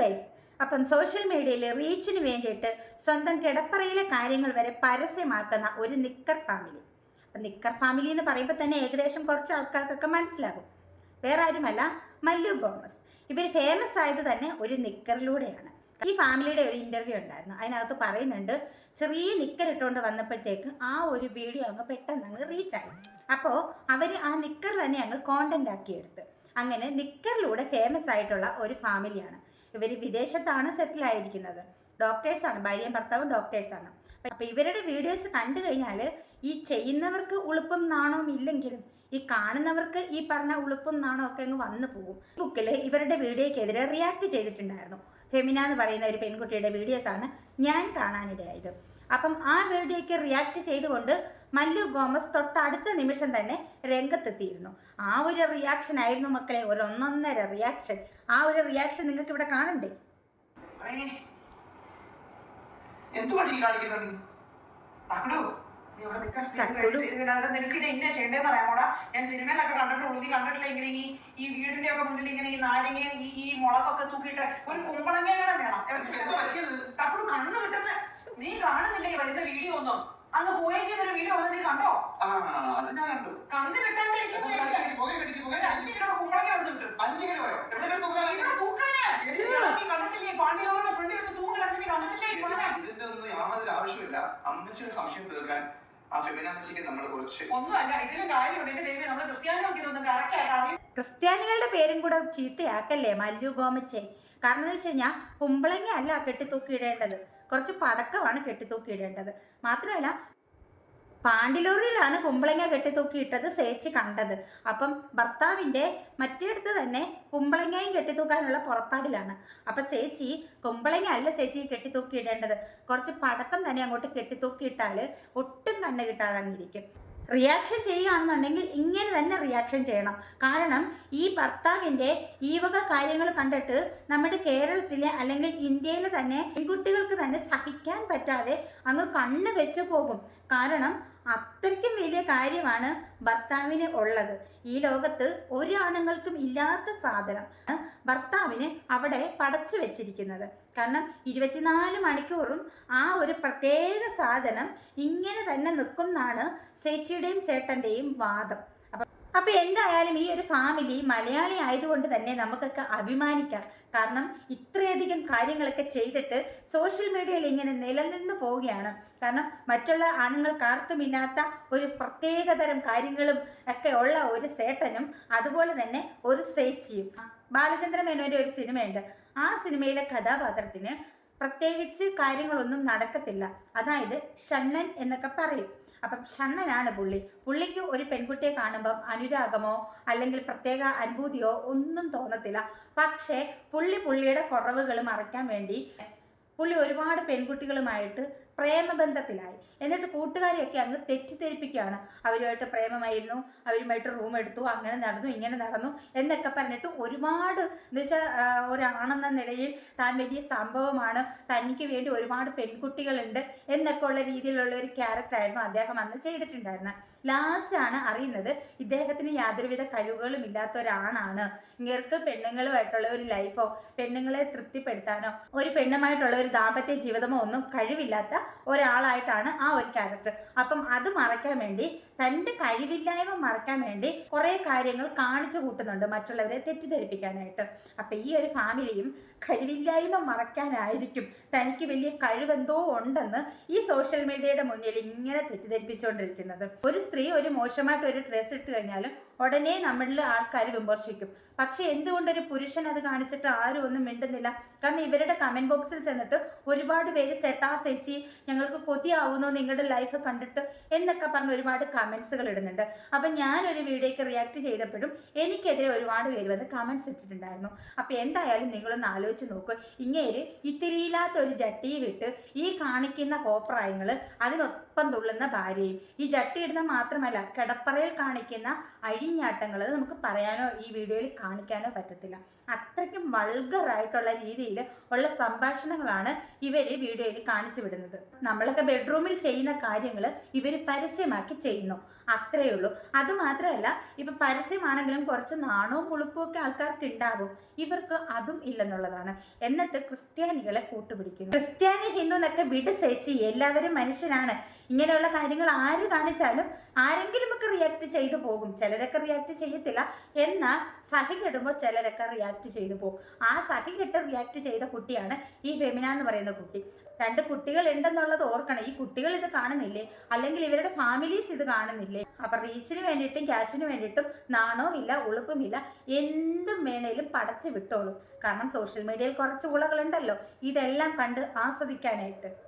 Guys അപ്പം social മീഡിയയിലെ റീച്ചിന് വേണ്ടിയിട്ട് സ്വന്തം കിടപ്പറയിലെ കാര്യങ്ങൾ വരെ പരസ്യമാക്കുന്ന ഒരു നിക്കർ ഫാമിലി അപ്പം നിക്കർ ഫാമിലി എന്ന് പറയുമ്പോൾ തന്നെ ഏകദേശം കുറച്ച് ആൾക്കാർക്കൊക്കെ മനസ്സിലാകും. വേറെ ആരുമല്ല മല്ലു ഗോമസ്. ഇവർ ഫേമസ് ആയത് തന്നെ ഒരു നിക്കറിലൂടെയാണ്. ഈ ഫാമിലിയുടെ ഒരു ഇന്റർവ്യൂ ഉണ്ടായിരുന്നു. അതിനകത്ത് പറയുന്നുണ്ട് ചെറിയ നിക്കർ ഇട്ടുകൊണ്ട് വന്നപ്പോഴത്തേക്ക് ആ ഒരു വീഡിയോ അങ്ങ് പെട്ടെന്ന് അങ്ങ് റീച്ചായി അപ്പോൾ അവർ ആ നിക്കർ തന്നെ അങ്ങ് കോണ്ടന്റ് ആക്കിയെടുത്ത്. അങ്ങനെ നിക്കറിലൂടെ ഫേമസ് ആയിട്ടുള്ള ഒരു ഫാമിലിയാണ് ഇവർ വിദേശത്താണ് സെറ്റിൽ ആയിരിക്കുന്നത്. ഡോക്ടേഴ്സാണ് ഭാര്യയും ഭർത്താവും ഡോക്ടേഴ്സാണ് അപ്പൊ ഇവരുടെ വീഡിയോസ് കണ്ടു കഴിഞ്ഞാൽ ഈ ചെയ്യുന്നവർക്ക് ഉളുപ്പും നാണവും ഇല്ലെങ്കിലും ഈ കാണുന്നവർക്ക് ഈ പറഞ്ഞ ഉളുപ്പും നാണവും ഒക്കെ അങ്ങ് വന്നു പോകും. ബുക്കിൽ ഇവരുടെ വീഡിയോയ്ക്കെതിരെ റിയാക്ട് ചെയ്തിട്ടുണ്ടായിരുന്നു. ഫെമിന എന്ന് പറയുന്ന ഒരു പെൺകുട്ടിയുടെ വീഡിയോസ് ആണ് ഞാൻ കാണാനിടയായത്. അപ്പം ആ വീഡിയോയ്ക്ക് റിയാക്ട് ചെയ്തുകൊണ്ട് മല്ലു ഗോമസ് തൊട്ടടുത്ത നിമിഷം തന്നെ രംഗത്തെത്തിയിരുന്നു. ആ ഒരു റിയാക്ഷൻ ആയിരുന്നു മക്കളെ ഒരു ഒന്നൊന്നര റിയാക്ഷൻ ആ ഒരു റിയാക്ഷൻ നിങ്ങൾക്ക് ഇവിടെ കാണണ്ടേ. നിനക്ക് ഇത് എന്നെ ചെയ്യേണ്ടതെന്ന് അറിയാമോടാ ഞാൻ സിനിമയിലൊക്കെ കണ്ടിട്ടുള്ളൂ നീ ഈ ഈ വീടിന്റെ ഒക്കെ മുന്നിൽ ഇങ്ങനെ ഈ നാരങ്ങയും ഈ ഈ മുളകൊക്കെ തൂക്കിയിട്ട് ഒരു കുമ്പളങ്ങ വേണം. തക്കടു കണ്ണു കിട്ടുന്ന നീ കാണുന്നില്ലേ ഈ വരുന്ന വീഡിയോ ഒന്നും? അന്ന് പോയി ചെയ്തൊരു വീഡിയോ വന്നത് നീ കണ്ടോ? ആ അത് ഞാൻ കണ്ണ്? ഇതിന്റെ ഒന്നും യാതൊരു ആവശ്യമില്ല അമ്മച്ചിയുടെ സംശയം തീർക്കാൻ ആ നമ്മൾ കുറച്ച് ഒന്നുമല്ല കാര്യമുണ്ട് എന്റെ നമ്മൾ ക്രിസ്ത്യാനികൾക്ക് ഇതൊന്നും കറക്റ്റ് ആയിട്ട് അറിയും. ക്രിസ്ത്യാനികളുടെ പേരും കൂടെ ചീത്തയാക്കല്ലേ മല്ലു ഗോമച്ചെ? കാരണം എന്ന് വെച്ച് കഴിഞ്ഞാൽ കുമ്പളങ്ങ അല്ല കെട്ടിത്തൂക്കിയിടേണ്ടത്. കുറച്ച് പടക്കമാണ് കെട്ടിത്തൂക്കി ഇടേണ്ടത് മാത്രമല്ല പാണ്ടിലൂരിലാണ് കുമ്പളങ്ങ കെട്ടിത്തൂക്കിയിട്ടത് സേച്ച് കണ്ടത്. അപ്പം ഭർത്താവിന്റെ മറ്റേടത്ത് തന്നെ കുമ്പളങ്ങയും കെട്ടിത്തൂക്കാനുള്ള പുറപ്പാടിലാണ്. അപ്പം സേച്ചി കുമ്പളങ്ങ അല്ല സേച്ചി കെട്ടിത്തൂക്കി ഇടേണ്ടത് കുറച്ച് പടക്കം തന്നെ അങ്ങോട്ട് കെട്ടിത്തൂക്കിയിട്ടാൽ ഒട്ടും കണ്ണ് കിട്ടാതെ അങ്ങിരിക്കും റിയാക്ഷൻ ചെയ്യുകയാണെന്നുണ്ടെങ്കിൽ ഇങ്ങനെ തന്നെ റിയാക്ഷൻ ചെയ്യണം. കാരണം ഈ ഭർത്താവിന്റെ ഈ വക കാര്യങ്ങൾ കണ്ടിട്ട് നമ്മുടെ കേരളത്തിലെ അല്ലെങ്കിൽ ഇന്ത്യയിലെ തന്നെ പെൺകുട്ടികൾക്ക് തന്നെ സഹിക്കാൻ പറ്റാതെ അങ്ങ് കണ്ണ് വെച്ച് പോകും. കാരണം അത്രയ്ക്കും വലിയ കാര്യമാണ് ഭർത്താവിന് ഉള്ളത്. ഈ ലോകത്ത് ഒരു ആണുങ്ങൾക്കും ഇല്ലാത്ത സാധനം ഭർത്താവിന് അവിടെ പടച്ചു വെച്ചിരിക്കുന്നത്. കാരണം ഇരുപത്തിനാല് മണിക്കൂറും ആ ഒരു പ്രത്യേക സാധനം ഇങ്ങനെ തന്നെ നിൽക്കും എന്നാണ് ചേച്ചിയുടെയും ചേട്ടന്റെയും വാദം. അപ്പോൾ എന്തായാലും ഈ ഒരു ഫാമിലി മലയാളി ആയതുകൊണ്ട് തന്നെ നമുക്കൊക്കെ അഭിമാനിക്കാം. കാരണം ഇത്രയധികം കാര്യങ്ങളൊക്കെ ചെയ്തിട്ട് സോഷ്യൽ മീഡിയയിൽ ഇങ്ങനെ നിലനിന്ന് പോവുകയാണ്. കാരണം മറ്റുള്ള ആണുങ്ങൾക്കാർക്കും ഇല്ലാത്ത ഒരു പ്രത്യേകതരം കാര്യങ്ങളും ഒക്കെ ഉള്ള ഒരു സേട്ടനും അതുപോലെ തന്നെ ഒരു സേച്ചിയും ബാലചന്ദ്ര മേനോന്റെ ഒരു സിനിമയുണ്ട്. ആ സിനിമയിലെ കഥാപാത്രത്തിന് പ്രത്യേകിച്ച് കാര്യങ്ങളൊന്നും നടക്കത്തില്ല. അതായത് ഷണ്ണൻ എന്നൊക്കെ പറയും. അപ്പം ഷണ്ണനാണ് പുള്ളി. പുള്ളിക്ക് ഒരു പെൺകുട്ടിയെ കാണുമ്പം അനുരാഗമോ അല്ലെങ്കിൽ പ്രത്യേക അനുഭൂതിയോ ഒന്നും തോന്നത്തില്ല. പക്ഷേ പുള്ളി പുള്ളിയുടെ കുറവുകൾ മറയ്ക്കാൻ വേണ്ടി പുള്ളി ഒരുപാട് പെൺകുട്ടികളുമായിട്ട് പ്രേമബന്ധത്തിലായി. എന്നിട്ട് കൂട്ടുകാരെയൊക്കെ അങ്ങ് തെറ്റിദ്ധരിപ്പിക്കുകയാണ്. അവരുമായിട്ട് പ്രേമമായിരുന്നു. അവരുമായിട്ട് റൂം എടുത്തു. അങ്ങനെ നടന്നു ഇങ്ങനെ നടന്നു എന്നൊക്കെ പറഞ്ഞിട്ട് ഒരുപാട് എന്ന് വെച്ചാൽ ഒരാണെന്ന നിലയിൽ താൻ വലിയ സംഭവമാണ്. തനിക്ക് വേണ്ടി ഒരുപാട് പെൺകുട്ടികളുണ്ട് എന്നൊക്കെ ഉള്ള രീതിയിലുള്ള ഒരു ക്യാരക്ടറായിരുന്നു അദ്ദേഹം അന്ന് ചെയ്തിട്ടുണ്ടായിരുന്നത്. ലാസ്റ്റാണ് അറിയുന്നത് ഇദ്ദേഹത്തിന് യാതൊരുവിധ കഴിവുകളും ഇല്ലാത്ത ഒരാണാണ്. ഇങ്ങർക്ക് പെണ്ണുങ്ങളുമായിട്ടുള്ള ഒരു ലൈഫോ പെണ്ണുങ്ങളെ തൃപ്തിപ്പെടുത്താനോ ഒരു പെണ്ണുമായിട്ടുള്ള ഒരു ദാമ്പത്യ ജീവിതമോ ഒന്നും കഴിവില്ലാത്ത ഒരാളായിട്ടാണ് ആ ഒരു ക്യാരക്ടർ അപ്പം അത് മറയ്ക്കാൻ വേണ്ടി തന്റെ കഴിവില്ലായ്മ മറയ്ക്കാൻ വേണ്ടി കുറേ കാര്യങ്ങൾ കാണിച്ചു കൂട്ടുന്നുണ്ട് മറ്റുള്ളവരെ തെറ്റിദ്ധരിപ്പിക്കാനായിട്ട്. അപ്പം ഈ ഒരു ഫാമിലിയും കഴിവില്ലായ്മ മറയ്ക്കാനായിരിക്കും തനിക്ക് വലിയ കഴിവെന്തോ ഉണ്ടെന്ന് ഈ സോഷ്യൽ മീഡിയയുടെ മുന്നിൽ ഇങ്ങനെ തെറ്റിദ്ധരിപ്പിച്ചുകൊണ്ടിരിക്കുന്നത്. ഒരു സ്ത്രീ ഒരു മോശമായിട്ട് ഒരു ഡ്രസ്സ് ഇട്ട് കഴിഞ്ഞാലും ഉടനെ നമ്മളിൽ ആൾക്കാർ വിമർശിക്കും. പക്ഷെ എന്തുകൊണ്ട് ഒരു പുരുഷൻ അത് കാണിച്ചിട്ട് ആരും ഒന്നും മിണ്ടുന്നില്ല? കാരണം ഇവരുടെ കമന്റ് ബോക്സിൽ ചെന്നിട്ട് ഒരുപാട് പേര് സെട്ടാ സെച്ചി ഞങ്ങൾക്ക് കൊതിയാവുന്നു നിങ്ങളുടെ ലൈഫ് കണ്ടിട്ട് എന്നൊക്കെ പറഞ്ഞ് ഒരുപാട് കമന്റ്സുകൾ ഇടുന്നുണ്ട്. അപ്പം ഞാനൊരു വീഡിയോയ്ക്ക് റിയാക്ട് ചെയ്തപ്പോഴും എനിക്കെതിരെ ഒരുപാട് പേര് വന്ന് കമന്റ്സ് ഇട്ടിട്ടുണ്ടായിരുന്നു. അപ്പം എന്തായാലും നിങ്ങളൊന്ന് ആലോചിച്ച് നോക്ക്. ഇങ്ങേര് ഇത്തിരിയില്ലാത്ത ഒരു ജട്ടിയിൽ ഇട്ട് ഈ കാണിക്കുന്ന കോപ്രായങ്ങൾ അതിനൊപ്പം തുള്ളുന്ന ഭാര്യയും ഈ ജട്ടി ഇടുന്ന മാത്രമല്ല കിടപ്പറയിൽ കാണിക്കുന്ന അഴിഞ്ഞാട്ടങ്ങൾ നമുക്ക് പറയാനോ ഈ വീഡിയോയിൽ കാണിക്കാനോ പറ്റത്തില്ല. അത്രയ്ക്കും വൾഗറായിട്ടുള്ള രീതിയിൽ ഉള്ള സംഭാഷണങ്ങളാണ് ഇവർ വീഡിയോയിൽ കാണിച്ചു വിടുന്നത്. നമ്മളൊക്കെ ബെഡ്റൂമിൽ ചെയ്യുന്ന കാര്യങ്ങൾ ഇവർ പരസ്യമാക്കി ചെയ്യുന്നു. അത്രയേ ഉള്ളൂ. അത് മാത്രമല്ല ഇപ്പം പരസ്യമാണെങ്കിലും കുറച്ച് നാണവും പുളിപ്പും ഒക്കെ ആൾക്കാർക്ക് ഉണ്ടാവും ഇവർക്ക് അതും ഇല്ലെന്നുള്ളതാണ്. എന്നിട്ട് ക്രിസ്ത്യാനികളെ കൂട്ടുപിടിക്കുന്നു. ക്രിസ്ത്യാനി ഹിന്ദു എന്നൊക്കെ വിടുസേച്ച് എല്ലാവരും മനുഷ്യനാണ് ഇങ്ങനെയുള്ള കാര്യങ്ങൾ ആര് കാണിച്ചാലും ആരെങ്കിലും ഒക്കെ റിയാക്ട് ചെയ്തു പോകും. ചിലരൊക്കെ റിയാക്ട് ചെയ്യത്തില്ല. എന്നാൽ സഹി കെടുമ്പോൾ ചിലരൊക്കെ റിയാക്ട് ചെയ്തു പോകും. ആ സഹി കെട്ട് റിയാക്ട് ചെയ്ത കുട്ടിയാണ് ഈ ഫെമിന എന്ന് പറയുന്ന കുട്ടി. രണ്ട് കുട്ടികൾ ഉണ്ടെന്നുള്ളത് ഓർക്കണം. ഈ കുട്ടികൾ ഇത് കാണുന്നില്ലേ? അല്ലെങ്കിൽ ഇവരുടെ ഫാമിലീസ് ഇത് കാണുന്നില്ലേ? അപ്പൊ റീച്ചിന് വേണ്ടിയിട്ടും ക്യാഷിന് വേണ്ടിയിട്ടും നാണവും ഇല്ല ഉളുപ്പുമില്ല എന്തും വേണേലും പടച്ചു വിട്ടോളും. കാരണം സോഷ്യൽ മീഡിയയിൽ കുറച്ച് ഉളകളുണ്ടല്ലോ. ഇതെല്ലാം കണ്ട് ആസ്വദിക്കാനായിട്ട്.